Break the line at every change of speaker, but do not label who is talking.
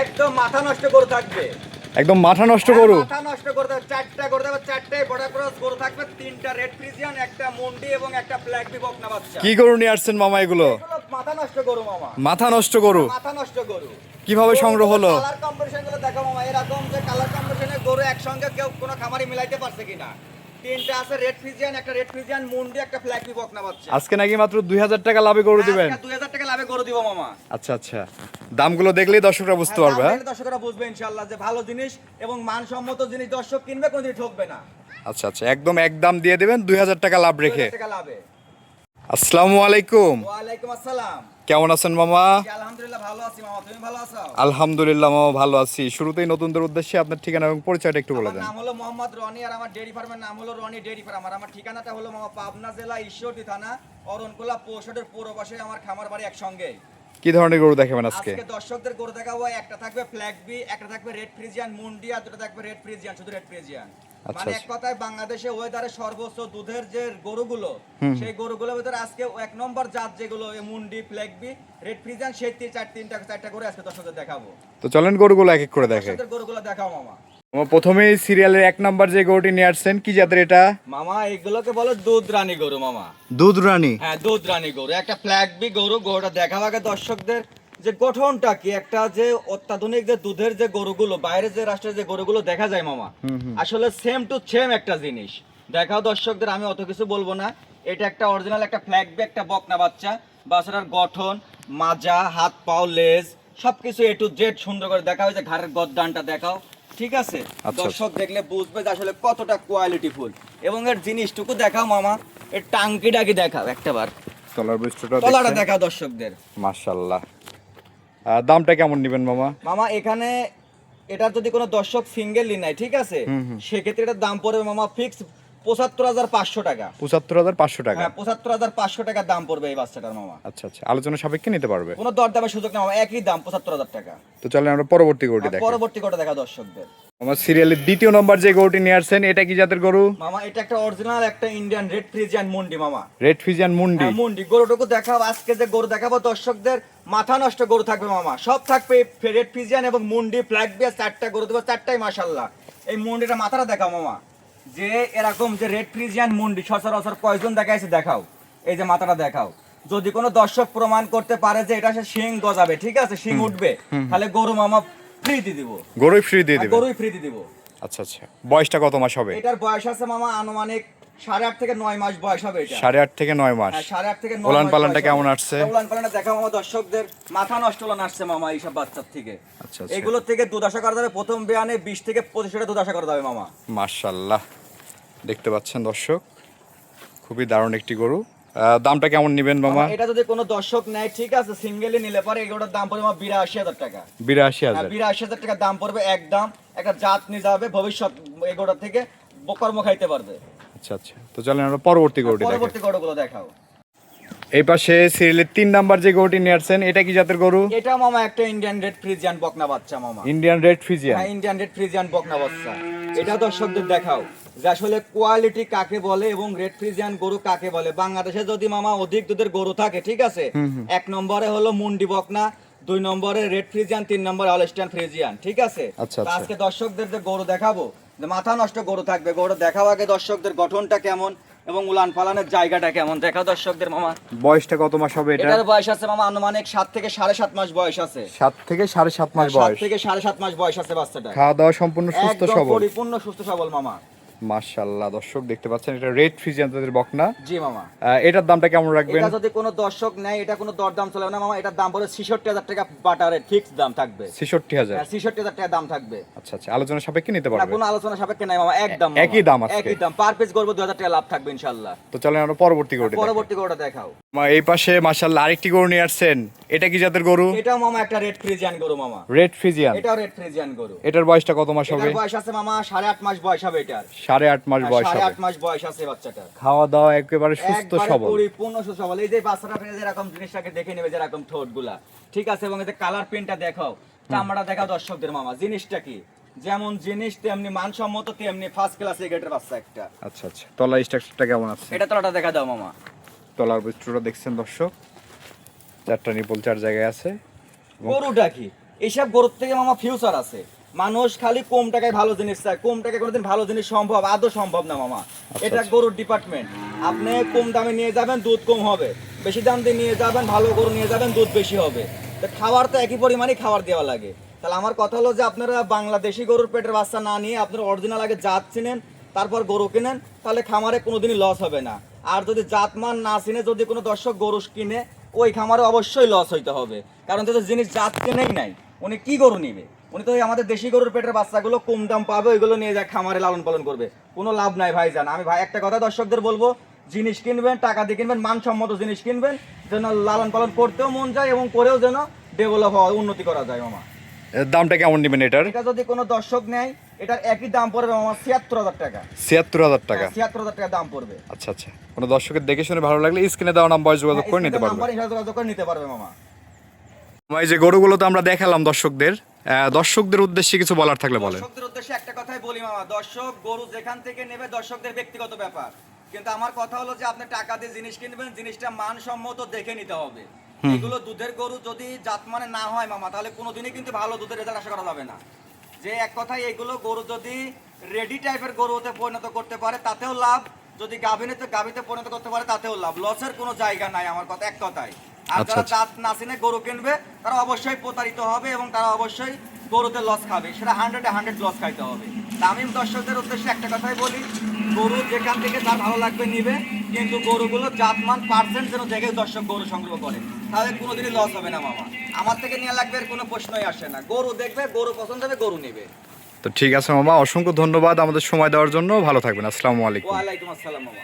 একদম মাথা নষ্ট গরু থাকবে।
একদম মাথা নষ্ট গরু।
হ্যাঁ, মাথা নষ্ট করে দেবে চারটা করে দেবে ক্রস গরু থাকবে তিনটা রেড ফ্রিজিয়ান একটা মুন্ডি এবং একটা ব্ল্যাক বি বকনা বাচ্চা।
কি গরু নিয়ে আসছেন মামা এগুলো?
মাথা নষ্ট মামা।
মাথা নষ্ট
মাথা নষ্ট
কীভাবে সংগ্রহ হলো?
কালার কম্পিটিশনগুলো দেখো মামা এরকম যে কালার কম্পিটিশনে গরু একসঙ্গে কেউ কোনো খামারি মিলাইতে পারছে কিনা। তিনটা আছে রেড ফ্রিজিয়ান একটা রেড ফ্রিজিয়ান মুন্ডি একটা ব্ল্যাক বি বকনা বাচ্চা।
আজকে নাকি মাত্র দুই হাজার টাকা লাভে গরু দিবেন?
দুই হাজার টাকা লাভে গরু দিব মামা।
আচ্ছা আচ্ছা। দামগুলো দেখলেই দর্শকরা বুঝতে পারবে হ্যাঁ?
দর্শকরা বুঝবে ইনশাআল্লাহ যে ভালো জিনিস এবং মানসম্মত জিনিস দর্শক কিনবে কোনদিন ঠকবে না।
আচ্ছা আচ্ছা একদম এক দাম দিয়ে দেবেন দুই হাজার টাকা লাভ রেখে।
2000 টাকা লাভে।
আসসালামু আলাইকুম।
ওয়ালাইকুম আসসালাম।
কেমন আছেন মামা?
আলহামদুলিল্লাহ ভালো আছি মামা তুমি ভালো আছো?
আলহামদুলিল্লাহ মামা ভালো আছি। শুরুতেই নতুনদের উদ্দেশ্যে আপনার ঠিকানা এবং পরিচয়টা একটু বলে
আমার
দেন।
নাম হলো মোহাম্মদ রনি আর আমার ডেয়ারি ফার্মের নাম হলো রনি ডেয়ারি ফার্ম। আর আমার ঠিকানাটা হলো মামা পাবনা জেলা ঈশ্বরদী থানা অরণকুলা পৌষটের পূর্ব পাশে আমার খামার বাড়ি একসঙ্গে।
কি ধরনের গরু দেখাবেন আজকে?
আজকে দর্শকদের করে দেখাবো একটা থাকবে ফ্ল্যাগ বি একটা থাকবে রেড ফ্রিজিয়ান মুন্ডি আর দুটো থাকবে রেড ফ্রিজিয়ান শুধু রেড ফ্রিজিয়ান
আচ্ছা,
মানে এক
আচ্ছা।
কথায় বাংলাদেশে ওয়েদারে সর্বোচ্চ দুধের যে গরুগুলো সেই গরুগুলোর ভিতরে আজকে এক নম্বর জাত যেগুলো মুন্ডি ফ্ল্যাগ বি রেড ফ্রিজিয়ান সেই তিন চার তিনটা চারটা করে আজকে দর্শকদের দেখাবো।
তো চলেন গরুগুলো এক এক করে দেখে।
গরুগুলো দেখাও মামা।
প্রথমেই সিরিয়ালের এক নাম্বার যে গরুটি নিয়ে আসছেন কি জাতের এটা?
মামা এগুলোকে বলে দুধ রানী গরু মামা।
দুধ রানী?
হ্যাঁ দুধ রানী গরু। একটা ফ্ল্যাগ বি গরু গরুটা দেখাও আগে দর্শকদের যে গঠনটা কি একটা যে অত্যাধুনিক যে দুধের যে গরুগুলো বাইরে যে রাষ্ট্রের যে গরুগুলো দেখা যায় মামা। আসলে সেম টু সেম একটা জিনিস। দেখাও দর্শকদের আমি অত কিছু বলব না। এটা একটা অরিজিনাল একটা ফ্ল্যাগ বি একটা বকনা বাচ্চা। বাচ্চাটার গঠন মাজা হাত পাও লেজ সবকিছু এ টু জেড সুন্দর করে দেখা হয়েছে। ঘাড়ের গদ্দানটা দেখাও। ঠিক আছে?
আচ্ছা।
দর্শক দেখলে বুঝবে যে আসলে কতটা কোয়ালিটি ফুল। এবং এর জিনিসটুকু দেখাও মামা এর টাঙ্কিটা কি দেখাও একটাবার।
তলার বৈশিষ্ট্যটা
তলাটা দেখাও দর্শকদের।
মাশাআল্লাহ। দামটা কেমন নেবেন মামা?
মামা এখানে এটা যদি কোনো দর্শক সিঙ্গেল নেয় ঠিক আছে? সেক্ষেত্রে এটার দাম পড়বে মামা ফিক্স পঁচাত্তর হাজার পাঁচশো টাকা।
পঁচাত্তর হাজার পাঁচশো টাকা?
হ্যাঁ পঁচাত্তর হাজার পাঁচশো টাকা দাম পড়বে এই বাচ্চাটার মামা।
আচ্ছা আচ্ছা। আলোচনা সাপেক্ষে নিতে পারবে?
কোনো দরদামের সুযোগ নেই মামা একই দাম পঁচাত্তর হাজার টাকা।
তো চলেন আমরা পরবর্তী গরুটি
আর
দেখি।
পরবর্তী কটা দেখা দর্শকদের।
আমার সিরিয়ালের দ্বিতীয় নম্বর যে গরুটি নিয়ে আসছেন এটা কি জাতের গরু?
মামা এটা একটা অরিজিনাল একটা ইন্ডিয়ান রেড ফ্রিজিয়ান মুন্ডি মামা।
রেড ফিজিয়ান মুন্ডি।
হ্যাঁ, মুন্ডি। গরুটুকু দেখাও আজকে যে গরু দেখাবো দর্শকদের মাথা নষ্ট গরু থাকবে মামা। সব থাকবে রেড ফিজিয়ান এবং মুন্ডি ফ্ল্যাগ বিয়ার চারটা গরু দেবো চারটাই মাশাল্লাহ এই মুন্ডিটা মাথাটা দেখাও মামা। যে এরকম যে রেড ফ্রিজিয়ান মুন্ডি সচরাচর কয়জন দেখাইছে দেখাও। এই যে মাথাটা দেখাও। যদি কোনো দর্শক প্রমাণ করতে পারে যে এটা সে শিং গজাবে ঠিক আছে? শিং উঠবে তাহলে গরু মামা ফ্রি দিয়ে দিব।
গরুই ফ্রি দিয়ে দিব?
গরুই ফ্রি দিয়ে দিব।
আচ্ছা আচ্ছা। বয়সটা কত মাস হবে?
এটার বয়স আছে মামা আনুমানিক সাড়ে আট থেকে নয় মাস বয়স হবে এটা।
সাড়ে আট থেকে নয় মাস।
হ্যাঁ, সাড়ে আট থেকে
ওলান পালানটা কেমন আসছে?
ওলান পালানটা দেখা মামা দর্শকদের। মাথা নষ্ট ওলান আসছে মামা এইসব বাচ্চার থেকে।
আচ্ছা আচ্ছা।
এগুলো থেকে দুধ আশা করা যাবে প্রথম বেয়ানে বিশ থেকে পঁচিশ লিটার দুধ আশা করা যাবে মামা।
মাশাল্লাহ। দেখতে পাচ্ছেন দর্শক খুবই দারুণ একটি গরু। দামটা কেমন নেবেন মামা
এটা যদি কোনো দর্শক নেয় ঠিক আছে সিঙ্গেলি নিলে পরে এগুলোর দাম পড়বে বিরাশি হাজার টাকা।
বিরাশি
হ্যাঁ
হাজার
বিরাশি হাজার টাকা দাম পড়বে একদম। একটা জাত নিয়ে যাবে ভবিষ্যৎ এগুলোর থেকে কর্ম খাইতে পারবে।
আচ্ছা আচ্ছা। তো চলেন আমরা পরবর্তী গরুটি
পরবর্তী গরুগুলো দেখাও।
এই পাশে সিরিয়ালের তিন নাম্বার যে গরুটি নিয়ে আসছেন এটা কি জাতের গরু?
এটা মামা একটা ইন্ডিয়ান রেড ফ্রিজিয়ান বকনা বাচ্চা মামা।
ইন্ডিয়ান রেড ফিজিয়ান
হ্যাঁ ইন্ডিয়ান রেড ফ্রিজিয়ান বকনা বাচ্চা। এটা দর্শকদের দেখাও। যে আসলে কোয়ালিটি কাকে বলে এবং রেড ফ্রিজিয়ান গরু কাকে বলে? বাংলাদেশে যদি মামা অধিক দুধের গরু থাকে ঠিক আছে? এক নম্বরে হলো মুন্ডি বকনা দুই নম্বরে রেড ফ্রিজিয়ান তিন নম্বরে অলস্টান ফ্রিজিয়ান ঠিক আছে?
আচ্ছা, আচ্ছা।
আজকে দর্শকদের যে গরু দেখাবো মাথা নষ্ট গরু থাকবে। গরু দেখাও আগে দর্শকদের গঠনটা কেমন এবং উলান পালানের জায়গাটা কেমন। দেখা দর্শকদের মামা।
বয়সটা কত মাস হবে এটা?
এটার বয়স আছে মামা আনুমানিক সাত থেকে সাড়ে সাত মাস বয়স আছে।
সাত থেকে সাড়ে সাত মাস
সাত
বয়স।
থেকে সাড়ে সাত মাস বয়স আছে বাচ্চাটা
খাওয়া দাওয়া সম্পূর্ণ সুস্থ সবল।
পরিপূর্ণ সুস্থ সবল মামা।
দর্শক দেখতে পাচ্ছেন এটা রেড বকনা।
জি মামা।
এটার দামটা কেমন রাখবেন?
এটা যদি কোনো দর্শক নেয় এটা কোনো দরদাম চলে না মামা এটার দাম পড়ে ছিষট্টি হাজার টাকা বাটারের ফিক্স দাম থাকবে।
ছেষট্টি হাজার?
হ্যাঁ, ছিষট্টি হাজার টাকা দাম থাকবে।
আচ্ছা আচ্ছা আলোচনা সাপেক্ষে নিতে
না কোনো আলোচনা সাপেক্ষে নাই মামা একদম।
একই দাম আজকে।
একই দাম পার পিস করব দু হাজার টাকা লাভ থাকবে ইনশাল্লাহ
তো চলেন আমরা পরবর্তী গরুটি।
পরবর্তী গরুটা দেখাও।
মা, এই পাশে মাশাল্লাহ আরেকটি গরু নিয়ে আসছেন। এটা কি জাতের গরু?
এটাও মামা একটা রেড ফ্রিজিয়ান গরু মামা।
রেড ফিজিয়ান
এটাও রেড ফ্রিজিয়ান গরু।
এটার বয়সটা কত মাস হবে?
এটার বয়স আছে মামা সাড়ে আট মাস বয়স হবে এটার।
সাড়ে আট মাস বয়স
সাড়ে আট মাস বয়স আছে বাচ্চাটার।
খাওয়া দাওয়া একেবারে সুস্থ সবল।
পরিপূর্ণ সবল এই যে বাচ্চাটা ফেলে যেরকম জিনিসটাকে দেখে নেবে যেরকম ঠোঁটগুলা ঠিক আছে? এবং এতে কালার প্রিন্টটা দেখাও। চামড়া দেখাও দর্শকদের মামা। জিনিসটা কি? যেমন জিনিস তেমনি মানসম্মত তেমনি ফার্স্ট ক্লাস এগেটের বাচ্চা একটা।
আচ্ছা আচ্ছা। তলার স্ট্রাকচারটা কেমন আছে?
এটা তলাটা দেখা দাও মামা।
তলার বৈশিষ্ট্যটা দেখছেন দর্শক? চারটা নিপল চার জায়গায় আছে।
গরুটা কি? এইসব গরুর থেকে মামা ফিউচার আছে। মানুষ খালি কম টাকায় ভালো জিনিস চায়। কম টাকায় কোনোদিন ভালো জিনিস সম্ভব আদৌ সম্ভব না মামা। এটা
আচ্ছা।
গরুর ডিপার্টমেন্ট আপনি কম দামে নিয়ে যাবেন দুধ কম হবে। বেশি দাম দিয়ে নিয়ে যাবেন ভালো গরু নিয়ে যাবেন দুধ বেশি হবে। তো খাবার তো একই পরিমাণে খাবার দেওয়া লাগে। তাহলে আমার কথা হলো যে আপনারা বাংলাদেশি গরুর পেটের বাচ্চা না নিয়ে আপনারা অরিজিনাল আগে জাত চিনেন তারপর গরু কিনেন তাহলে খামারে কোনোদিনই লস হবে না। আর যদি জাতমান না চিনে যদি কোনো দর্শক গরু কিনে ওই খামারে অবশ্যই লস হইতে হবে। কারণ তো জিনিস জাত কেনেই নাই উনি কি গরু নিবে? উনি তো আমাদের দেশি গরুর পেটের বাচ্চাগুলো কম দাম পাবে ওইগুলো নিয়ে যা খামারে লালন পালন করবে। কোনো লাভ নাই ভাই জান আমি ভাই একটা কথা দর্শকদের বলব জিনিস কিনবেন টাকা দিয়ে কিনবেন মানসম্মত জিনিস কিনবেন যেন লালন পালন করতেও মন যায় এবং করেও যেন ডেভেলপ হওয়া উন্নতি করা যায় মামা।
দামটা কেমন নেবেন এটার?
এটা যদি কোনো দর্শক নেয় এটার একই দাম পড়বে মামা ছিয়াত্তর হাজার টাকা।
ছিয়াত্তর হাজার টাকা?
ছিয়াত্তর হাজার টাকা দাম পড়বে।
আচ্ছা আচ্ছা। কোনো দর্শকের দেখে শুনে ভালো লাগলে স্ক্রিনে দেওয়া নাম্বার যোগাযোগ করে নিতে পারবে।
যোগাযোগ করে নিতে পারবে মামা
এই যে গরুগুলো তো আমরা দেখালাম দর্শকদের। দর্শকদের উদ্দেশ্যে কিছু বলার থাকলে বলেন।
দর্শকদের উদ্দেশ্যে একটা কথাই বলি মামা দর্শক গরু যেখান থেকে নেবে দর্শকদের ব্যক্তিগত ব্যাপার। কিন্তু আমার কথা হলো যে আপনি টাকা দিয়ে জিনিস কিনবেন জিনিসটা মানসম্মত দেখে নিতে হবে। এগুলো দুধের গরু যদি জাতমানে না হয় মামা তাহলে কোনোদিনই কিন্তু ভালো দুধের রেজাল্ট আশা করা যাবে না। যে এক কথায় এগুলো গরু যদি রেডি টাইপের গরু হতে পরিণত করতে পারে তাতেও লাভ। যদি গাভিনেতে গাভিতে পরিণত করতে পারে তাতেও লাভ। লসের কোনো জায়গা নাই আমার কথা এক কথায়। আর
আচ্ছা,
যারা
আচ্ছা।
জাত না চিনে গরু কিনবে তারা অবশ্যই প্রতারিত হবে এবং তারা অবশ্যই গরুতে লস খাবে। সেটা হান্ড্রেডে হান্ড্রেড লস খাইতে হবে। তা আমি দর্শকদের উদ্দেশ্যে একটা কথাই বলি গরু যেখান থেকে তার ভালো লাগবে নিবে কিন্তু গরুগুলো জাতমান পার্সেন্ট যেন জায়গায় দর্শক গরু সংগ্রহ করে। তাহলে কোনোদিনই লস হবে না মামা। আমার থেকে নিয়ে লাগবে এর কোনো প্রশ্নই আসে না। গরু দেখবে গরু পছন্দ হবে গরু নেবে।
তো ঠিক আছে মামা। অসংখ্য ধন্যবাদ আমাদের সময় দেওয়ার জন্য। ভালো থাকবেন। আসসালামু আলাইকুম।
ওয়ালাইকুম আসসালাম মামা।